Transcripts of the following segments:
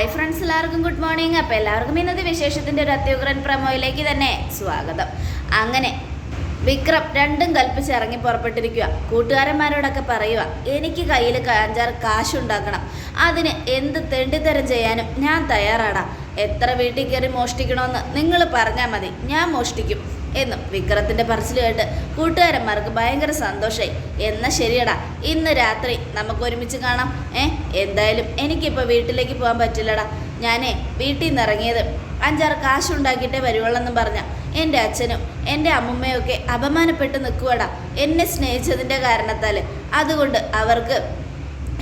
Hi friends എല്ലാവർക്കും good morning അപ്പോൾ എല്ലാവർക്കും ഇന്നത്തെ വിശേഷത്തിന്റെ ഒരു അത്യുഗ്രൻ പ്രമോയിലേക്ക് തന്നെ സ്വാഗതം. അങ്ങനെ വിക്രം രണ്ടും കൽപ്പിച്ച് ഇറങ്ങി പുറപ്പെട്ടിരിക്കുക കൂട്ടുകാരന്മാരോടൊക്കെ പറയുക എനിക്ക് കയ്യിൽ അഞ്ചാറ് കാശുണ്ടാക്കണം അതിന് എന്ത് തെണ്ടിത്തരം ചെയ്യാനും ഞാൻ തയ്യാറാടാം. എത്ര വീട്ടിൽ കയറി മോഷ്ടിക്കണമെന്ന് നിങ്ങൾ പറഞ്ഞാൽ മതി. ഞാൻ മോഷ്ടിക്കും. എന്നും വിക്രത്തിന്റെ പറച്ചിൽ കേട്ട് കൂട്ടുകാരന്മാർക്ക് ഭയങ്കര സന്തോഷമായി എന്നാ ശരിയടാ ഇന്ന് രാത്രി നമുക്ക് ഒരുമിച്ച് കാണാം. ഏ എന്തായാലും എനിക്കിപ്പോൾ വീട്ടിലേക്ക് പോകാൻ പറ്റില്ലടാ. ഞാനേ വീട്ടിൽ നിന്ന് ഇറങ്ങിയത് അഞ്ചാറ് കാശുണ്ടാക്കിയിട്ടേ വരുവുള്ളെന്നും പറഞ്ഞ. എന്റെ അച്ഛനും എന്റെ അമ്മമ്മയൊക്കെ അപമാനപ്പെട്ട് നിൽക്കുവാടാ എന്നെ സ്നേഹിച്ചതിന്റെ കാരണത്താൽ അതുകൊണ്ട് അവർക്ക്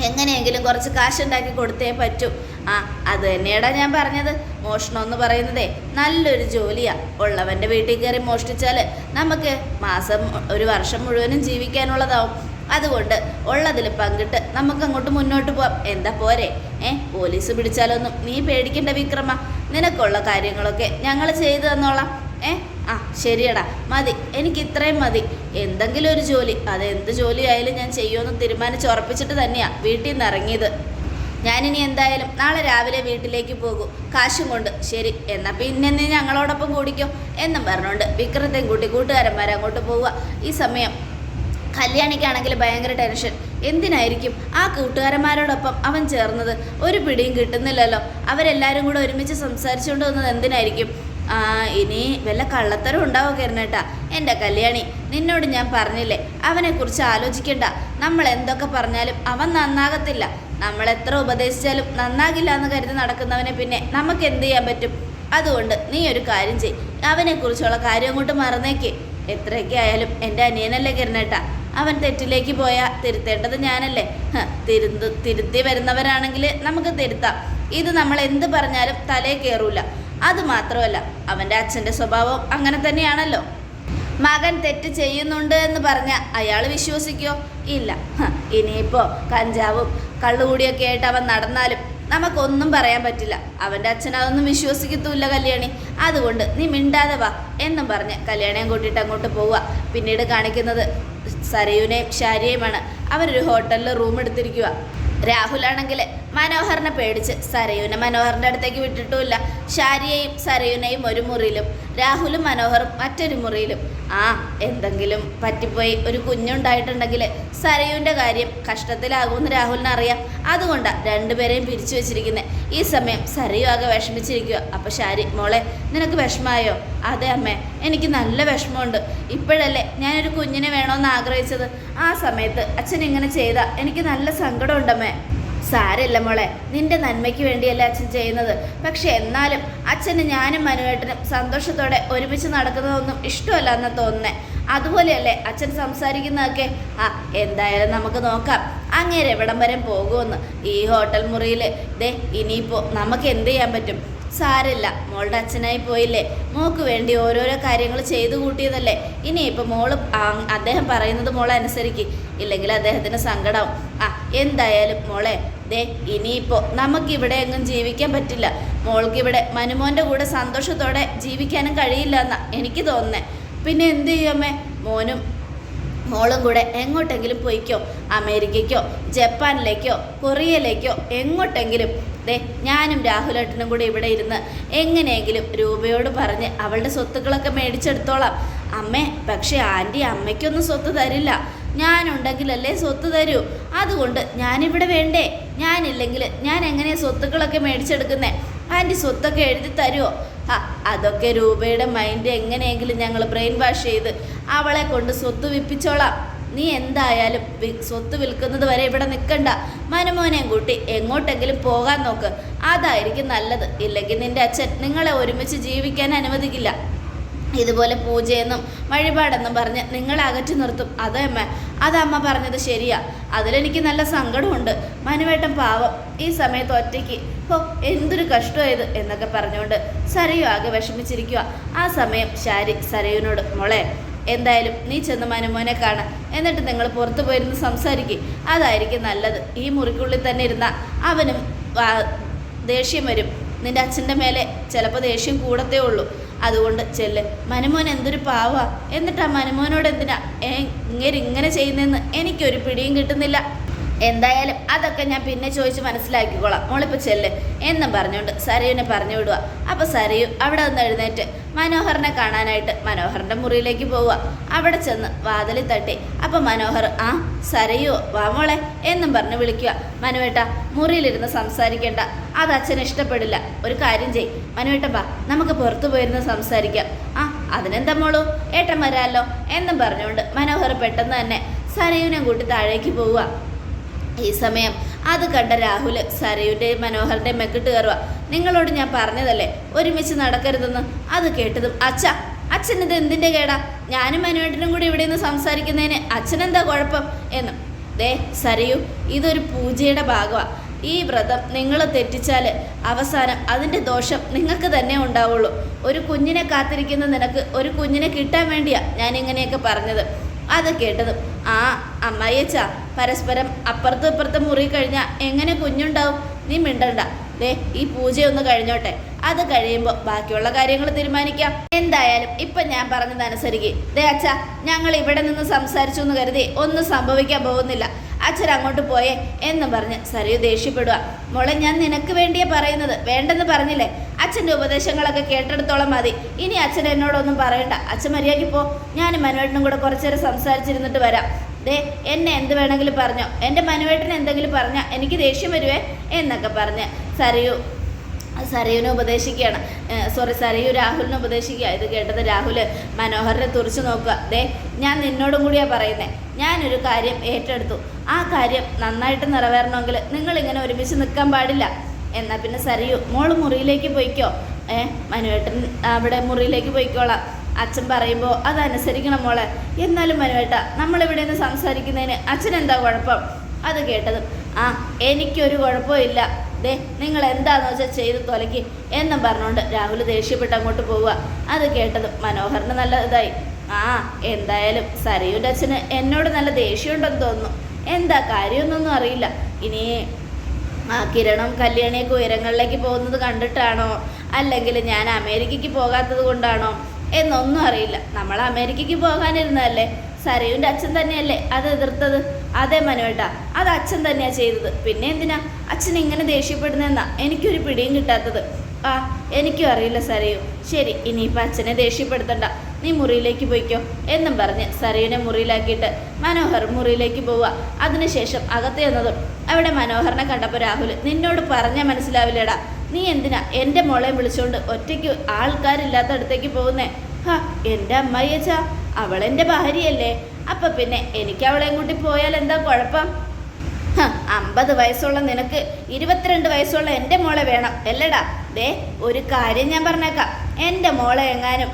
എങ്ങനെയെങ്കിലും കുറച്ച് കാശുണ്ടാക്കി കൊടുത്തേ പറ്റൂ. ആ അത് തന്നെയാടാ ഞാൻ പറഞ്ഞത്. മോഷണം എന്ന് പറയുന്നതേ നല്ലൊരു ജോലിയാ. ഉള്ളവന്റെ വീട്ടിൽ കയറി മോഷ്ടിച്ചാൽ നമുക്ക് മാസം ഒരു വർഷം മുഴുവനും ജീവിക്കാനുള്ളതാവും. അതുകൊണ്ട് ഉള്ളതിൽ പങ്കിട്ട് നമുക്ക് അങ്ങോട്ട് മുന്നോട്ട് പോവാം. എന്താ പോരെ? ഏ പോലീസ് പിടിച്ചാലൊന്നും നീ പേടിക്കണ്ട വിക്രമ. നിനക്കുള്ള കാര്യങ്ങളൊക്കെ ഞങ്ങൾ ചെയ്തു തന്നോളാം. ഏ ആ ശരിയടാ. മതി. എനിക്ക് ഇത്രയും മതി. എന്തെങ്കിലും ഒരു ജോലി. അത് എന്ത് ജോലി ആയാലും ഞാൻ ചെയ്യുമെന്ന് തീരുമാനിച്ച് ഉറപ്പിച്ചിട്ട് തന്നെയാ വീട്ടിൽ നിന്ന് ഇറങ്ങിയത്. ഞാനിനി എന്തായാലും നാളെ രാവിലെ വീട്ടിലേക്ക് പോകും. കാശും കൊണ്ട്. ശരി എന്നാൽ പിന്നെ ഞങ്ങളോടൊപ്പം കൂടിക്കും എന്നും പറഞ്ഞുകൊണ്ട് വിക്രത്തെയും കൂട്ടി കൂട്ടുകാരന്മാരെ അങ്ങോട്ട് പോവുക. ഈ സമയം കല്യാണിക്കാണെങ്കിൽ ഭയങ്കര ടെൻഷൻ. എന്തിനായിരിക്കും ആ കൂട്ടുകാരന്മാരോടൊപ്പം അവൻ ചേർന്നത്? ഒരു പിടിയും കിട്ടുന്നില്ലല്ലോ. അവരെല്ലാവരും കൂടെ ഒരുമിച്ച് സംസാരിച്ചുകൊണ്ട് വന്നത് എന്തിനായിരിക്കും? ഇനി വല്ല കള്ളത്തരം ഉണ്ടാവോ കരുണേട്ടാ. എന്റെ കല്യാണി നിന്നോട് ഞാൻ പറഞ്ഞില്ലേ? അവനെക്കുറിച്ച് ആലോചിക്കണ്ട. നമ്മൾ എന്തൊക്കെ പറഞ്ഞാലും അവൻ നന്നാകത്തില്ല. നമ്മൾ എത്ര ഉപദേശിച്ചാലും നന്നാകില്ല എന്ന് കരുതി നടക്കുന്നവനെ പിന്നെ നമുക്ക് എന്ത് ചെയ്യാൻ പറ്റും? അതുകൊണ്ട് നീ ഒരു കാര്യം ചെയ്. അവനെക്കുറിച്ചുള്ള കാര്യം അങ്ങോട്ട് മറന്നേക്ക്. എത്രയൊക്കെ ആയാലും എന്റെ അനിയനല്ലേ കിരണേട്ടാ. അവൻ തെറ്റിലേക്ക് പോയാൽ തിരുത്തേണ്ടത് ഞാനല്ലേ. തിരുത്ത് തിരുത്തി വരുന്നവരാണെങ്കിൽ നമുക്ക് തിരുത്താം. ഇത് നമ്മൾ എന്ത് പറഞ്ഞാലും തലേ കയറൂല അത് മാത്രമല്ല അവന്റെ അച്ഛന്റെ സ്വഭാവം അങ്ങനെ തന്നെയാണല്ലോ. മകൻ തെറ്റ് ചെയ്യുന്നുണ്ട് എന്ന് പറഞ്ഞ അയാൾ വിശ്വസിക്കോ? ഇല്ല. ഇനിയിപ്പോ കഞ്ചാവും കള്ളുകൂടിയൊക്കെ ആയിട്ട് അവൻ നടന്നാലും നമുക്കൊന്നും പറയാൻ പറ്റില്ല. അവന്റെ അച്ഛൻ അതൊന്നും വിശ്വസിക്കത്തുമില്ല കല്യാണി. അതുകൊണ്ട് നീ മിണ്ടാതെ വാ എന്നും പറഞ്ഞ് കല്യാണിയും കൂട്ടിയിട്ട് അങ്ങോട്ട് പോവുക പിന്നീട് കാണിക്കുന്നത് സരയുനെയും ഷാരിയുമാണ് അവരൊരു ഹോട്ടലിൽ റൂം എടുത്തിരിക്കുക രാഹുലാണെങ്കിൽ മനോഹറിനെ പേടിച്ച് സരയുനെ മനോഹറിന്റെ അടുത്തേക്ക് വിട്ടിട്ടുമില്ല. ഷാരിയെയും സരയുനെയും ഒരു മുറിയിലും രാഹുലും മനോഹറും മറ്റൊരു മുറിയിലും. ആ എന്തെങ്കിലും പറ്റിപ്പോയി ഒരു കുഞ്ഞുണ്ടായിട്ടുണ്ടെങ്കിൽ സരയുവിന്റെ കാര്യം കഷ്ടത്തിലാകുമെന്ന് രാഹുലിന് അറിയാം. അതുകൊണ്ടാണ് രണ്ടുപേരെയും പിരിച്ചു വെച്ചിരിക്കുന്നത് ഈ സമയം സരയു ആകെ വിഷമിച്ചിരിക്കുക അപ്പോൾ ഷാരി മോളെ നിനക്ക് വിഷമായോ അതെ അമ്മേ എനിക്ക് നല്ല വിഷമമുണ്ട്. ഇപ്പോഴല്ലേ ഞാനൊരു കുഞ്ഞിനെ വേണമെന്ന് ആഗ്രഹിച്ചത്. ആ സമയത്ത് അച്ഛൻ ഇങ്ങനെ ചെയ്താൽ എനിക്ക് നല്ല സങ്കടമുണ്ടമ്മേ. സാരല്ല മോളെ. നിന്റെ നന്മയ്ക്ക് വേണ്ടിയല്ല അച്ഛൻ ചെയ്യുന്നത്. പക്ഷെ എന്നാലും അച്ഛന് ഞാനും മനുവേട്ടനും സന്തോഷത്തോടെ ഒരുമിച്ച് നടക്കുന്നതൊന്നും ഇഷ്ടമല്ല എന്ന് തോന്നുന്നേ. അതുപോലെയല്ലേ അച്ഛൻ സംസാരിക്കുന്നതൊക്കെ. ആ എന്തായാലും നമുക്ക് നോക്കാം. അങ്ങേരെ എവിടം വരെ പോകുമെന്ന്. ഈ ഹോട്ടൽ മുറിയിൽ ദേ ഇനിയിപ്പോൾ നമുക്ക് എന്ത് ചെയ്യാൻ പറ്റും? സാരല്ല മോളുടെ അച്ഛനായി പോയില്ലേ. മോൾക്ക് വേണ്ടി ഓരോരോ കാര്യങ്ങൾ ചെയ്തു കൂട്ടിയതല്ലേ. ഇനിയിപ്പോൾ മോൾ അദ്ദേഹം പറയുന്നത് മോളെ അനുസരിക്ക്. ഇല്ലെങ്കിൽ അദ്ദേഹത്തിന് സങ്കടം ആ എന്തായാലും മോളെ ദേ ഇനിയിപ്പോൾ നമുക്കിവിടെ എങ്ങും ജീവിക്കാൻ പറ്റില്ല. മോൾക്കിവിടെ മനുമോന്റെ കൂടെ സന്തോഷത്തോടെ ജീവിക്കാനും കഴിയില്ല എന്നാ എനിക്ക് തോന്നുന്നേ. പിന്നെ എന്ത് ചെയ്യുമേ മോനും മോളും കൂടെ എങ്ങോട്ടെങ്കിലും പോയിക്കോ? അമേരിക്കയ്ക്കോ ജപ്പാനിലേക്കോ കൊറിയയിലേക്കോ എങ്ങോട്ടെങ്കിലും. ദേ ഞാനും രാഹുലേട്ടനും കൂടെ ഇവിടെ ഇരുന്ന് എങ്ങനെയെങ്കിലും രൂപയോട് പറഞ്ഞ് അവളുടെ സ്വത്തുക്കളൊക്കെ മേടിച്ചെടുത്തോളാം. അമ്മേ പക്ഷേ ആന്റി അമ്മയ്ക്കൊന്നും സ്വത്ത് തരില്ല. ഞാനുണ്ടെങ്കിലല്ലേ സ്വത്ത് തരൂ. അതുകൊണ്ട് ഞാനിവിടെ വേണ്ടേ? ഞാനില്ലെങ്കിൽ ഞാൻ എങ്ങനെ സ്വത്തുക്കളൊക്കെ മേടിച്ചെടുക്കുന്നേ? ആന്റി സ്വത്തൊക്കെ എഴുതി തരുമോ ആ അതൊക്കെ രൂപയുടെ മൈൻഡ് എങ്ങനെയെങ്കിലും ഞങ്ങൾ ബ്രെയിൻ വാഷ് ചെയ്ത് അവളെ കൊണ്ട് സ്വത്ത് വിപ്പിച്ചോളാം. നീ എന്തായാലും സ്വത്ത് വിൽക്കുന്നത് വരെ ഇവിടെ നിൽക്കണ്ട മനുമോനെയും കൂട്ടി എങ്ങോട്ടെങ്കിലും പോകാൻ നോക്ക്. അതായിരിക്കും നല്ലത്. ഇല്ലെങ്കിൽ നിന്റെ അച്ഛൻ നിങ്ങളെ ഒരുമിച്ച് ജീവിക്കാൻ അനുവദിക്കില്ല. ഇതുപോലെ പൂജയെന്നും വഴിപാടെന്നും പറഞ്ഞ് നിങ്ങളെ അകറ്റി നിർത്തും. അതേ അമ്മ? അമ്മ പറഞ്ഞത് ശരിയാ. അതിലെനിക്ക് നല്ല സങ്കടമുണ്ട്. മനുവേട്ടൻ പാവം. ഈ സമയത്ത് ഒറ്റയ്ക്ക്. ഓ എന്തൊരു കഷ്ടമായത് എന്നൊക്കെ പറഞ്ഞുകൊണ്ട് സരയു ആകെ വിഷമിച്ചിരിക്കുക ആ സമയം ശാരി സരയുനോട് മോളെ എന്തായാലും നീ ചെന്ന് മനുമോനെ കാണ. എന്നിട്ട് നിങ്ങൾ പുറത്തു പോയിരുന്ന് സംസാരിക്കുക അതായിരിക്കും നല്ലത്. ഈ മുറിക്കുള്ളിൽ തന്നെ ഇരുന്ന അവനും ദേഷ്യം വരും. നിന്റെ അച്ഛന്റെ മേലെ ചിലപ്പോൾ ദേഷ്യം കൂടത്തേ ഉള്ളൂ. അതുകൊണ്ട് ചെല്ല്. മനുമോൻ എന്തൊരു പാവാ. എന്നിട്ടാ മനമോനോട് എന്തിനാ? ഇങ്ങനെ ഇങ്ങനെ ചെയ്യുന്നതെന്ന് എനിക്കൊരു പിടിയും കിട്ടുന്നില്ല. എന്തായാലും അതൊക്കെ ഞാൻ പിന്നെ ചോദിച്ച് മനസ്സിലാക്കിക്കോളാം. മോളിപ്പോൾ ചെല്ല്. എന്നും പറഞ്ഞുകൊണ്ട് സരയുവിനെ പറഞ്ഞു വിടുക. അപ്പോൾ സരയു അവിടെ നിന്ന് എഴുന്നേറ്റ് മനോഹറിനെ കാണാനായിട്ട് മനോഹറിന്റെ മുറിയിലേക്ക് പോവുക. അവിടെ ചെന്ന് വാതിലിൽ തട്ടി. അപ്പോൾ മനോഹർ ആ സരയോ വാ മോളെ എന്നും പറഞ്ഞ് വിളിക്കുക. മനുവേട്ട മുറിയിലിരുന്ന് സംസാരിക്കേണ്ട. അത് അച്ഛൻ ഇഷ്ടപ്പെടില്ല. ഒരു കാര്യം ചെയ് മനുവേട്ട വാ നമുക്ക് പുറത്തു പോയിരുന്ന് സംസാരിക്കാം. ആ അതിനെന്താ മോളൂ? ഏട്ടൻ വരാമല്ലോ എന്നും പറഞ്ഞുകൊണ്ട് മനോഹർ പെട്ടെന്ന് തന്നെ സരയുവിനെ കൂട്ടി താഴേക്ക് പോവുക. ഈ സമയം. അത് കണ്ട രാഹുൽ സരയുടെ മനോഹരന്റെ മെക്കിട്ട് കയറുക. നിങ്ങളോട് ഞാൻ പറഞ്ഞതല്ലേ? ഒരുമിച്ച് നടക്കരുതെന്ന്. അത് കേട്ടതും അച്ഛ അച്ഛൻ ഇത് എന്തിന്റെ കേടാ? ഞാനും മനുവേട്ടനും കൂടി ഇവിടെ നിന്ന് സംസാരിക്കുന്നതിന് അച്ഛനെന്താ കുഴപ്പം? എന്നും. ദേ സരയു ഇതൊരു പൂജയുടെ ഭാഗമാണ് ഈ വ്രതം നിങ്ങൾ തെറ്റിച്ചാൽ അവസാനം അതിന്റെ ദോഷം നിങ്ങൾക്ക് തന്നെ ഉണ്ടാവുള്ളൂ. ഒരു കുഞ്ഞിനെ കാത്തിരിക്കുന്ന നിനക്ക് ഒരു കുഞ്ഞിനെ കിട്ടാൻ വേണ്ടിയാ ഞാൻ ഇങ്ങനെയൊക്കെ പറഞ്ഞത്. അത് കേട്ടതും ആ അമ്മായിയച്ച പരസ്പരം അപ്പുറത്തും ഇപ്പുറത്തും മുറി കഴിഞ്ഞാൽ എങ്ങനെ കുഞ്ഞുണ്ടാവും? നീ മിണ്ടണ്ട. ദേ ഈ പൂജയൊന്ന് കഴിഞ്ഞോട്ടെ. അത് കഴിയുമ്പോൾ ബാക്കിയുള്ള കാര്യങ്ങൾ തീരുമാനിക്കാം. എന്തായാലും ഇപ്പം ഞാൻ പറഞ്ഞതനുസരിക്ക്. ദേ അച്ഛ ഞങ്ങൾ ഇവിടെ നിന്ന് സംസാരിച്ചു എന്ന് കരുതി ഒന്നും സംഭവിക്കാൻ പോകുന്നില്ല. അച്ഛൻ അങ്ങോട്ട് പോയേ എന്ന് പറഞ്ഞ് സരയു ദേഷ്യപ്പെടുക. മോളെ ഞാൻ നിനക്ക് വേണ്ടിയേ പറയുന്നത്. വേണ്ടെന്ന് പറഞ്ഞില്ലേ? അച്ഛന്റെ ഉപദേശങ്ങളൊക്കെ കേട്ടെടുത്തോളം മതി. ഇനി അച്ഛൻ എന്നോടൊന്നും പറയണ്ട. അച്ഛൻ മര്യാദയ്ക്ക് പോ. ഞാനും മനുവേട്ടനും കൂടെ കുറച്ചു നേരം സംസാരിച്ചിരുന്നിട്ട് വരാം. ദേ എന്നെ എന്ത് വേണമെങ്കിലും പറഞ്ഞോ. എന്റെ മനുവേട്ടൻ എന്തെങ്കിലും പറഞ്ഞാൽ എനിക്ക് ദേഷ്യം വരുവേ? എന്നൊക്കെ പറഞ്ഞ് സരയു സരയുവിനെ ഉപദേശിക്കുകയാണ്. സോറി സരയു രാഹുലിനെ ഉപദേശിക്കുക. ഇത് കേട്ടത് രാഹുൽ മനോഹറിനെ തുറച്ചു നോക്കുക. ദേ ഞാൻ നിന്നോടും കൂടിയാണ് പറയുന്നത് ഞാനൊരു കാര്യം ഏറ്റെടുത്തു. ആ കാര്യം നന്നായിട്ട് നിറവേറണമെങ്കിൽ നിങ്ങളിങ്ങനെ ഒരുമിച്ച് നിൽക്കാൻ പാടില്ല. എന്നാൽ പിന്നെ സരിയോ മോൾ മുറിയിലേക്ക് പോയിക്കോ. ഏ മനുവേട്ടൻ അവിടെ മുറിയിലേക്ക് പോയിക്കോളാം. അച്ഛൻ പറയുമ്പോൾ അതനുസരിക്കണം മോളെ. എന്നാലും മനുവേട്ട നമ്മളിവിടെ നിന്ന് സംസാരിക്കുന്നതിന് അച്ഛൻ എന്താ കുഴപ്പം? അത് കേട്ടതും ആ എനിക്കൊരു കുഴപ്പമില്ല ദേ നിങ്ങൾ എന്താന്ന് വെച്ചാൽ ചെയ്ത് തൊലക്കി എന്നും പറഞ്ഞുകൊണ്ട് രാഹുൽ ദേഷ്യപ്പെട്ട് അങ്ങോട്ട് പോവുക. അത് കേട്ടതും മനോഹറിന് നല്ല ഇതായി. ആ എന്തായാലും സരയുടെ അച്ഛന് എന്നോട് നല്ല ദേഷ്യമുണ്ടെന്ന് തോന്നുന്നു. എന്താ കാര്യമൊന്നൊന്നും അറിയില്ല. ഇനി ആ കിരണം കല്യാണിയൊക്കെ ഉയരങ്ങളിലേക്ക് പോകുന്നത് കണ്ടിട്ടാണോ? അല്ലെങ്കിൽ ഞാൻ അമേരിക്കയ്ക്ക് പോകാത്തത് കൊണ്ടാണോ? എന്നൊന്നും അറിയില്ല. നമ്മൾ അമേരിക്കയ്ക്ക് പോകാനിരുന്നതല്ലേ? സരയുവിന്റെ അച്ഛൻ തന്നെയല്ലേ അത് എതിർത്തത്? അതെ മനുവേട്ട അത് അച്ഛൻ തന്നെയാ ചെയ്തത്. പിന്നെ എന്തിനാ അച്ഛൻ ഇങ്ങനെ ദേഷ്യപ്പെടുന്നതെന്നാ എനിക്കൊരു പിടിയും കിട്ടാത്തത്? ആ എനിക്കും അറിയില്ല സരയു. ശരി ഇനിയിപ്പോൾ അച്ഛനെ ദേഷ്യപ്പെടുത്തണ്ട. നീ മുറിയിലേക്ക് പോയിക്കോ എന്നും പറഞ്ഞ് സരയുനെ മുറിയിലാക്കിയിട്ട് മനോഹർ മുറിയിലേക്ക് പോവുക. അതിനുശേഷം അകത്ത് ചെന്നതും അവിടെ മനോഹറിനെ കണ്ടപ്പോൾ രാഹുൽ നിന്നോട് പറഞ്ഞാൽ മനസ്സിലാവില്ലേടാ. നീ എന്തിനാ എന്റെ മോളെ വിളിച്ചുകൊണ്ട് ഒറ്റയ്ക്ക് ആൾക്കാരില്ലാത്തടത്തേക്ക് പോകുന്നേ? ഹാ എന്റെ അമ്മായിയച്ച അവളെന്റെ ഭാര്യയല്ലേ. അപ്പം പിന്നെ എനിക്ക് അവളെയും കൂട്ടി പോയാൽ എന്താ കുഴപ്പം? അമ്പത് വയസ്സുള്ള നിനക്ക് ഇരുപത്തിരണ്ട് വയസ്സുള്ള എന്റെ മോളെ വേണം. അല്ലടാ ദേ ഒരു കാര്യം ഞാൻ പറഞ്ഞേക്കാം. എന്റെ മോളെ എങ്ങാനും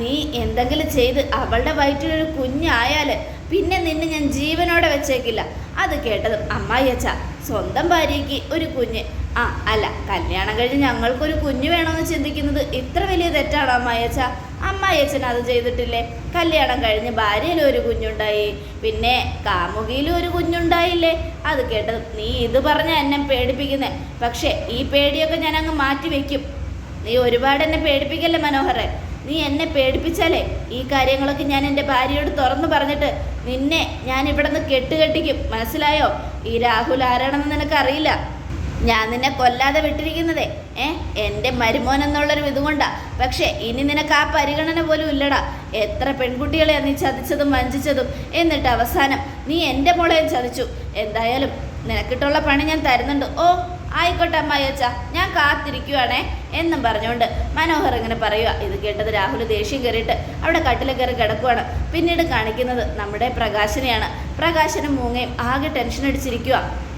നീ എന്തെങ്കിലും ചെയ്ത് അവളുടെ വയറ്റിലൊരു കുഞ്ഞായാൽ പിന്നെ നിന്നെ ഞാൻ ജീവനോടെ വെച്ചേക്കില്ല. അത് കേട്ടതും അമ്മായി അച്ഛ സ്വന്തം ഭാര്യയ്ക്ക് ഒരു കുഞ്ഞ്. ആ അല്ല കല്യാണം കഴിഞ്ഞ് ഞങ്ങൾക്കൊരു കുഞ്ഞ് വേണമെന്ന് ചിന്തിക്കുന്നത് ഇത്ര വലിയ തെറ്റാണ് അമ്മായി അച്ഛ? അമ്മായി അച്ഛൻ അത് ചെയ്തിട്ടില്ലേ? കല്യാണം കഴിഞ്ഞ് ഭാര്യയിലും ഒരു കുഞ്ഞുണ്ടായി പിന്നെ കാമുകിയിലും ഒരു കുഞ്ഞുണ്ടായില്ലേ? അത് കേട്ടത് നീ ഇത് പറഞ്ഞ എന്നെ പേടിപ്പിക്കുന്നേ. പക്ഷേ ഈ പേടിയൊക്കെ ഞാൻ അങ്ങ് മാറ്റി വെക്കും നീ ഒരുപാട് എന്നെ പേടിപ്പിക്കല്ലേ മനോഹറെ നീ എന്നെ പേടിപ്പിച്ചാലേ? ഈ കാര്യങ്ങളൊക്കെ ഞാൻ എന്റെ ഭാര്യയോട് തുറന്നു പറഞ്ഞിട്ട് നിന്നെ ഞാൻ ഇവിടെ നിന്ന് കെട്ടുകെട്ടിക്കും. മനസ്സിലായോ? ഈ രാഹുൽ ആരാണെന്ന് നിനക്കറിയില്ല? ഞാൻ നിന്നെ കൊല്ലാതെ വിട്ടിരിക്കുന്നതേ. ഏ? എന്റെ മരുമോൻ എന്നുള്ളൊരു ഇതുകൊണ്ടാ. പക്ഷേ ഇനി നിനക്ക് ആ പരിഗണന പോലും ഇല്ലടാ. എത്ര പെൺകുട്ടികളെ നീ ചതിച്ചതും വഞ്ചിച്ചതും. എന്നിട്ട് അവസാനം നീ എന്റെ മോളെയും ചതിച്ചു. എന്തായാലും നിനക്കിട്ടുള്ള പണി ഞാൻ തരുന്നുണ്ട്. ഓ ആയിക്കോട്ടെ അമ്മായി അച്ഛ ഞാൻ കാത്തിരിക്കുവാണേ എന്നും പറഞ്ഞുകൊണ്ട് മനോഹർ ഇങ്ങനെ പറയുക ഇത് കേട്ടത് രാഹുൽ ദേഷ്യം കയറിയിട്ട് അവിടെ കട്ടിൽ കയറി കിടക്കുവാണ്. പിന്നീട് കാണിക്കുന്നത് നമ്മുടെ പ്രകാശനെയാണ്. പ്രകാശനും മൂങ്ങയും ആകെ ടെൻഷൻ അടിച്ചിരിക്കുക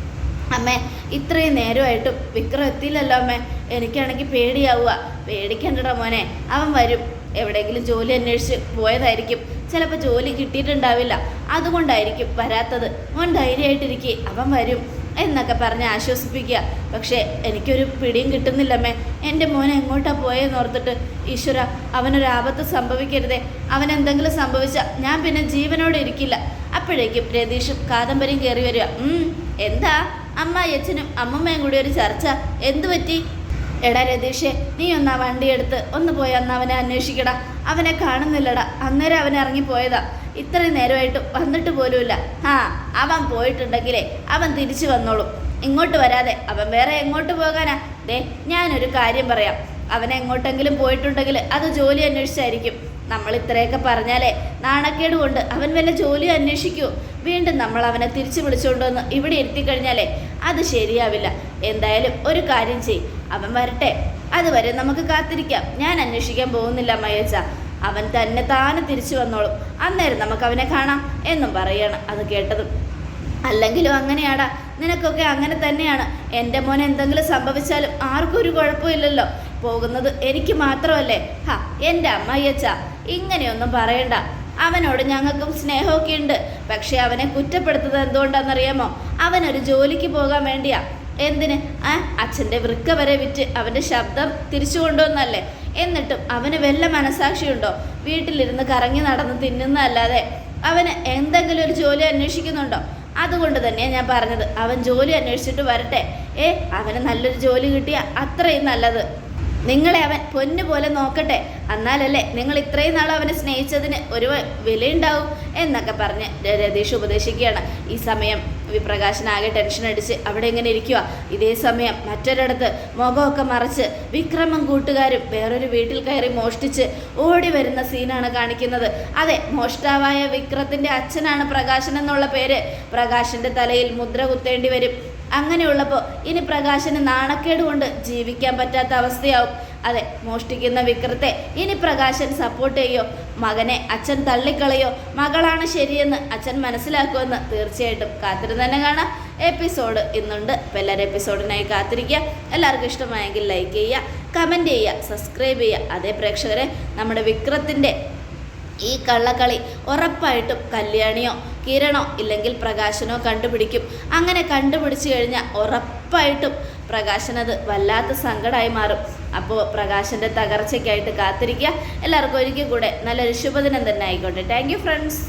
അമ്മേ ഇത്രയും നേരമായിട്ടും വിക്രം എത്തിയില്ലല്ലോ അമ്മേ. എനിക്കാണെങ്കിൽ പേടിയാവുക പേടിക്കണ്ടടാ മോനെ. അവൻ വരും. എവിടെയെങ്കിലും ജോലി അന്വേഷിച്ച് പോയതായിരിക്കും. ചിലപ്പോൾ ജോലി കിട്ടിയിട്ടുണ്ടാവില്ല. അതുകൊണ്ടായിരിക്കും വരാത്തത്. മോൻ ധൈര്യമായിട്ടിരിക്കെ. അവൻ വരും. എന്നൊക്കെ പറഞ്ഞ് ആശ്വസിപ്പിക്കുക. പക്ഷേ എനിക്കൊരു പിടിയും കിട്ടുന്നില്ലമ്മേ എന്റെ മോൻ എങ്ങോട്ടാണ് പോയെന്ന് ഓർത്തിട്ട് ഈശ്വര അവനൊരു ആപത്ത് സംഭവിക്കരുതേ. അവൻ എന്തെങ്കിലും സംഭവിച്ചാൽ ഞാൻ പിന്നെ ജീവനോടെ ഇരിക്കില്ല. അപ്പോഴേക്കും രതീഷും കാദംബരിയും കയറി വരിക. എന്താ? അമ്മ അച്ഛനും അമ്മമ്മയും കൂടി ഒരു ചർച്ച. എന്തു പറ്റി? എടാ രതീഷേ നീ ഒന്നാ ആ വണ്ടി എടുത്ത് ഒന്ന് പോയി അന്ന് അവനെ അന്വേഷിക്കടാ. അവനെ കാണുന്നില്ലടാ. അന്നേരം അവൻ ഇറങ്ങിപ്പോയതാ. ഇത്രയും നേരമായിട്ട് വന്നിട്ട് പോലുമില്ല. ആ അവൻ പോയിട്ടുണ്ടെങ്കിലേ അവൻ തിരിച്ചു വന്നോളും. ഇങ്ങോട്ട് വരാതെ അവൻ വേറെ എങ്ങോട്ട് പോകാനാ? ദേ ഞാനൊരു കാര്യം പറയാം. അവൻ എങ്ങോട്ടെങ്കിലും പോയിട്ടുണ്ടെങ്കിൽ അത് ജോലി അന്വേഷിച്ചായിരിക്കും. നമ്മൾ ഇത്രയൊക്കെ പറഞ്ഞാലേ നാണക്കേട് കൊണ്ട് അവൻ വല്ല ജോലി അന്വേഷിക്കൂ. വീണ്ടും നമ്മൾ അവനെ തിരിച്ചു വിളിച്ചുകൊണ്ടുവന്ന് ഇവിടെ കഴിഞ്ഞാലേ അത് ശരിയാവില്ല. എന്തായാലും ഒരു കാര്യം ചെയ് അവൻ വരട്ടെ. അതുവരെ നമുക്ക് കാത്തിരിക്കാം. ഞാൻ അന്വേഷിക്കാൻ പോകുന്നില്ല മയച്ച അവൻ തന്നെ താനെ തിരിച്ചു വന്നോളും. അന്നേരം നമുക്ക് അവനെ കാണാം എന്നും പറയാണ് അത് കേട്ടതും. അല്ലെങ്കിലും അങ്ങനെയാടാ നിനക്കൊക്കെ അങ്ങനെ തന്നെയാണ്. എന്റെ മോൻ എന്തെങ്കിലും സംഭവിച്ചാലും ആർക്കും ഒരു കുഴപ്പമില്ലല്ലോ. പോകുന്നത് എനിക്ക് മാത്രമല്ലേ? ഹാ എന്റെ അമ്മയ്യച്ച ഇങ്ങനെയൊന്നും പറയണ്ട. അവനോട് ഞങ്ങൾക്കും സ്നേഹമൊക്കെ ഉണ്ട്. പക്ഷേ അവനെ കുറ്റപ്പെടുത്തുന്നത് എന്തുകൊണ്ടാണെന്നറിയാമോ? അവനൊരു ജോലിക്ക് പോകാൻ വേണ്ടിയാ. എന്തിന്? ആ അച്ഛന്റെ വൃക്ക വരെ വിറ്റ് അവന്റെ ശബ്ദം തിരിച്ചു കൊണ്ടുവന്നല്ലേ? എന്നിട്ടും അവന് വല്ല മനസാക്ഷിയുണ്ടോ? വീട്ടിലിരുന്ന് കറങ്ങി നടന്ന് തിന്നുന്നതല്ലാതെ അവന് എന്തെങ്കിലും ഒരു ജോലി അന്വേഷിക്കുന്നുണ്ടോ? അതുകൊണ്ട് തന്നെയാണ് ഞാൻ പറഞ്ഞത്. അവൻ ജോലി അന്വേഷിച്ചിട്ട് വരട്ടെ. ഏ അവന് നല്ലൊരു ജോലി കിട്ടിയ അത്രയും നല്ലത്. നിങ്ങളെ അവൻ പൊന്നു പോലെ നോക്കട്ടെ. എന്നാലല്ലേ നിങ്ങൾ ഇത്രയും നാൾ അവനെ സ്നേഹിച്ചതിന് ഒരു വിലയുണ്ടാവും എന്നൊക്കെ പറഞ്ഞ് രതീഷ് ഉപദേശിക്കുകയാണ്. ഈ സമയം വിപ്രകാശനാകെ ടെൻഷൻ അടിച്ച് അവിടെ എങ്ങനെ ഇരിക്കുക ഇതേ സമയം മറ്റൊരിടത്ത് മുഖമൊക്കെ മറച്ച് വിക്രമം കൂട്ടുകാരും വേറൊരു വീട്ടിൽ കയറി മോഷ്ടിച്ച് ഓടി വരുന്ന സീനാണ് കാണിക്കുന്നത്. അതെ മോഷ്ടാവായ വിക്രത്തിന്റെ അച്ഛനാണ് പ്രകാശൻ എന്നുള്ള പേര്. പ്രകാശന്റെ തലയിൽ മുദ്ര കുത്തേണ്ടി വരും. അങ്ങനെയുള്ളപ്പോൾ ഇനി പ്രകാശന് നാണക്കേട് കൊണ്ട് ജീവിക്കാൻ പറ്റാത്ത അവസ്ഥയാവും. അതെ മോഷ്ടിക്കുന്ന വിക്രത്തെ ഇനി പ്രകാശൻ സപ്പോർട്ട് ചെയ്യോ? മകനെ അച്ഛൻ തള്ളിക്കളയോ? മകളാണ് ശരിയെന്ന് അച്ഛൻ മനസ്സിലാക്കുമെന്ന് തീർച്ചയായിട്ടും കാത്തിരുന്ന് തന്നെ കാണാം. എപ്പിസോഡ് ഇന്നുണ്ട്. അപ്പോൾ എല്ലാവരും എപ്പിസോഡിനായി കാത്തിരിക്കുക. എല്ലാവർക്കും ഇഷ്ടമായെങ്കിൽ ലൈക്ക് ചെയ്യുക കമന്റ് ചെയ്യുക സബ്സ്ക്രൈബ് ചെയ്യുക. അതേ പ്രേക്ഷകരെ നമ്മുടെ വിക്രത്തിന്റെ ഈ കള്ളക്കളി ഉറപ്പായിട്ടും കല്യാണിയോ കിരണോ ഇല്ലെങ്കിൽ പ്രകാശനോ കണ്ടുപിടിക്കും. അങ്ങനെ കണ്ടുപിടിച്ചു കഴിഞ്ഞാൽ ഉറപ്പായിട്ടും പ്രകാശനത് വല്ലാത്ത സങ്കടമായി മാറും. അപ്പോൾ പ്രകാശന്റെ തകർച്ചയ്ക്കായിട്ട് കാത്തിരിക്കുക. എല്ലാവർക്കും ഒരിക്കൽ കൂടെ നല്ലൊരു ശുഭദിനം തന്നെ ആയിക്കോട്ടെ. Thank friends